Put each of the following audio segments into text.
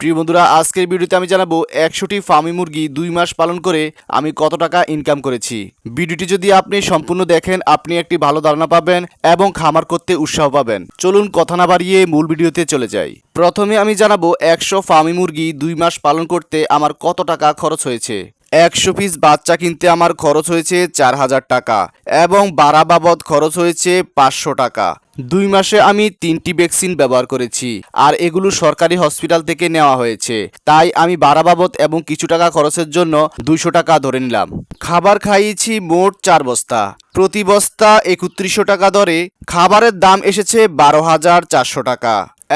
প্রিয় বন্ধুরা, আজকের ভিডিওতে আমি জানাব একশোটি ফার্মি মুরগি দুই মাস পালন করে আমি কত টাকা ইনকাম করেছি। ভিডিওটি যদি আপনি সম্পূর্ণ দেখেন, আপনি একটি ভালো ধারণা পাবেন এবং খামার করতে উৎসাহ পাবেন। চলুন কথা না বাড়িয়ে মূল ভিডিওতে চলে যাই। প্রথমে আমি জানাব একশো ফার্মি মুরগি দুই মাস পালন করতে আমার কত টাকা খরচ হয়েছে। একশো পিস বাচ্চা কিনতে আমার খরচ হয়েছে চার হাজার টাকা এবং বাড়া বাবদ খরচ হয়েছে পাঁচশো টাকা। দুই মাসে আমি তিনটি ভ্যাকসিন ব্যবহার করেছি আর এগুলো সরকারি হসপিটাল থেকে নেওয়া হয়েছে। তাই আমি বাড়া বাবদ এবং কিছু টাকা খরচের জন্য দুইশো টাকা ধরে নিলাম। খাবার খাইয়েছি মোট চার বস্তা। প্রতি বস্তা একত্রিশশো টাকা দরে। খাবারের দাম এসেছে বারো হাজার চারশো টাকা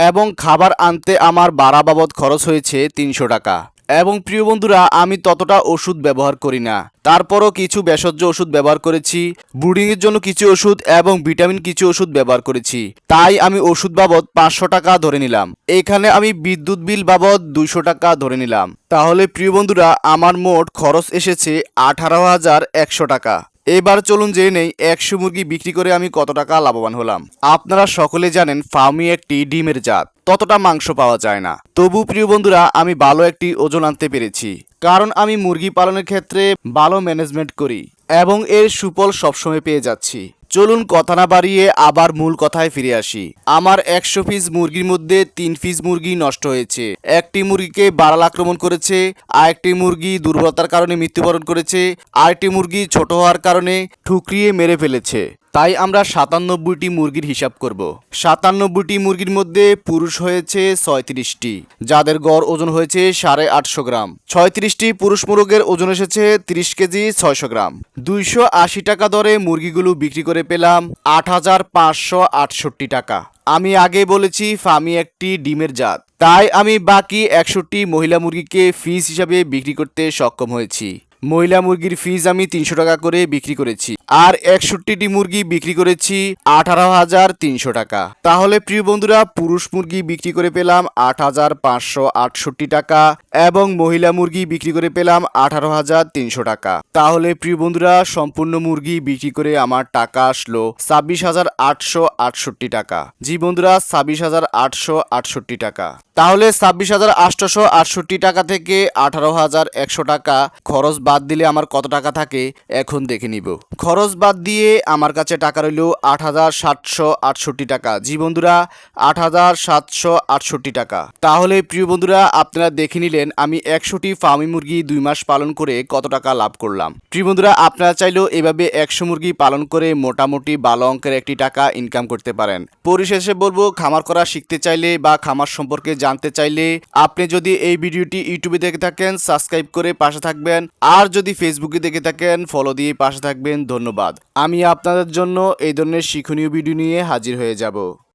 এবং খাবার আনতে আমার বাড়া বাবদ খরচ হয়েছে তিনশো টাকা। এবং প্রিয় বন্ধুরা, আমি ততটা ওষুধ ব্যবহার করি না। তারপরও কিছু ভেষজ ওষুধ ব্যবহার করেছি, ব্রুডিংয়ের জন্য কিছু ওষুধ এবং ভিটামিন কিছু ওষুধ ব্যবহার করেছি। তাই আমি ওষুধ বাবদ পাঁচশো টাকা ধরে নিলাম। এখানে আমি বিদ্যুৎ বিল বাবদ দুইশো টাকা ধরে নিলাম। তাহলে প্রিয় বন্ধুরা, আমার মোট খরচ এসেছে আঠারো হাজার একশো টাকা। এবার চলুন জেনে নেই, একশো মুরগি বিক্রি করে আমি কত টাকা লাভবান হলাম। আপনারা সকলে জানেন, ফার্মি একটি ডিমের জাত। ততটা মাংস পাওয়া যায় না। তবু প্রিয় বন্ধুরা, আমি ভালো একটি ওজন আনতে পেরেছি। কারণ আমি মুরগি পালনের ক্ষেত্রে ভালো ম্যানেজমেন্ট করি এবং এর সুফল সবসময় পেয়ে যাচ্ছি। চলুন কথা না বাড়িয়ে আবার মূল কথায় ফিরে আসি। আমার একশো পিস মুরগির মধ্যে তিন পিস মুরগি নষ্ট হয়েছে। একটি মুরগিকে বাড়াল আক্রমণ করেছে, আরেকটি মুরগি দুর্বলতার কারণে মৃত্যুবরণ করেছে, আরেকটি মুরগি ছোট হওয়ার কারণে ঠুকরিয়ে মেরে ফেলেছে। তাই আমরা সাতানব্বইটি মুরগির হিসাব করব। সাতানব্বইটি মুরগির মধ্যে পুরুষ হয়েছে ছয়ত্রিশটি, যাদের গড় ওজন হয়েছে সাড়ে আটশো গ্রাম। ছয়ত্রিশটি পুরুষ মুরগের ওজন এসেছে তিরিশ কেজি ছয়শো গ্রাম। দুইশো আশি টাকা দরে মুরগিগুলো বিক্রি করে পেলাম আট হাজার পাঁচশো আটষট্টি টাকা। আমি আগে বলেছি ফার্মি একটি ডিমের জাত। তাই আমি বাকি একষট্টি মহিলা মুরগিকে ফিস হিসাবে বিক্রি করতে সক্ষম হয়েছি। মহিলা মুরগির ফিজ আমি তিনশো টাকা করে বিক্রি করেছি। আর একষট্টিটি মুরগি বিক্রি করেছি আঠারো হাজার তিনশো টাকা। তাহলে প্রিয় বন্ধুরা, পুরুষ মুরগি বিক্রি করে পেলাম আট হাজার পাঁচশো আটষট্টি টাকা এবং মহিলা মুরগি বিক্রি করে পেলাম আঠারো হাজার তিনশো টাকা। তাহলে প্রিয় বন্ধুরা, সম্পূর্ণ মুরগি বিক্রি করে আমার টাকা আসলো ছাব্বিশ হাজার আটশো আটষট্টি টাকা। জি বন্ধুরা, ছাব্বিশ হাজার আটশো আটষট্টি টাকা। তাহলে ছাব্বিশ হাজার আটশোশো আটষট্টি টাকা থেকে আঠারো হাজার একশো টাকা খরচ বাদ দিলে আমার কত টাকা থাকে, এখন দেখে নিব। খরচ বাদ দিয়ে আমার কাছে টাকা রইল আট হাজার সাতশো আটষট্টি টাকা। জি বন্ধুরা আট হাজার সাতশো আটষট্টি টাকা। তাহলে প্রিয় বন্ধুরা, আপনারা দেখে নিলেন আমি একশোটি ফার্মি মুরগি দুই মাস পালন করে কত টাকা লাভ করলাম। প্রিয় বন্ধুরা, আপনারা চাইলেও এভাবে একশো মুরগি পালন করে মোটামুটি ভালো অঙ্কের একটি টাকা ইনকাম করতে পারেন। পরিশেষে বলব, খামার করা শিখতে চাইলে বা খামার সম্পর্কে জানতে চাইলে আপনি যদি এই ভিডিওটি ইউটিউবে দেখে থাকেন সাবস্ক্রাইব করে পাশে থাকবেন। আর যদি ফেসবুকে দেখে থাকেন ফলো দিয়ে পাশে থাকবেন। ধন্যবাদ। আমি আপনাদের জন্য এই ধরনের শিক্ষণীয় ভিডিও নিয়ে হাজির হয়ে যাব।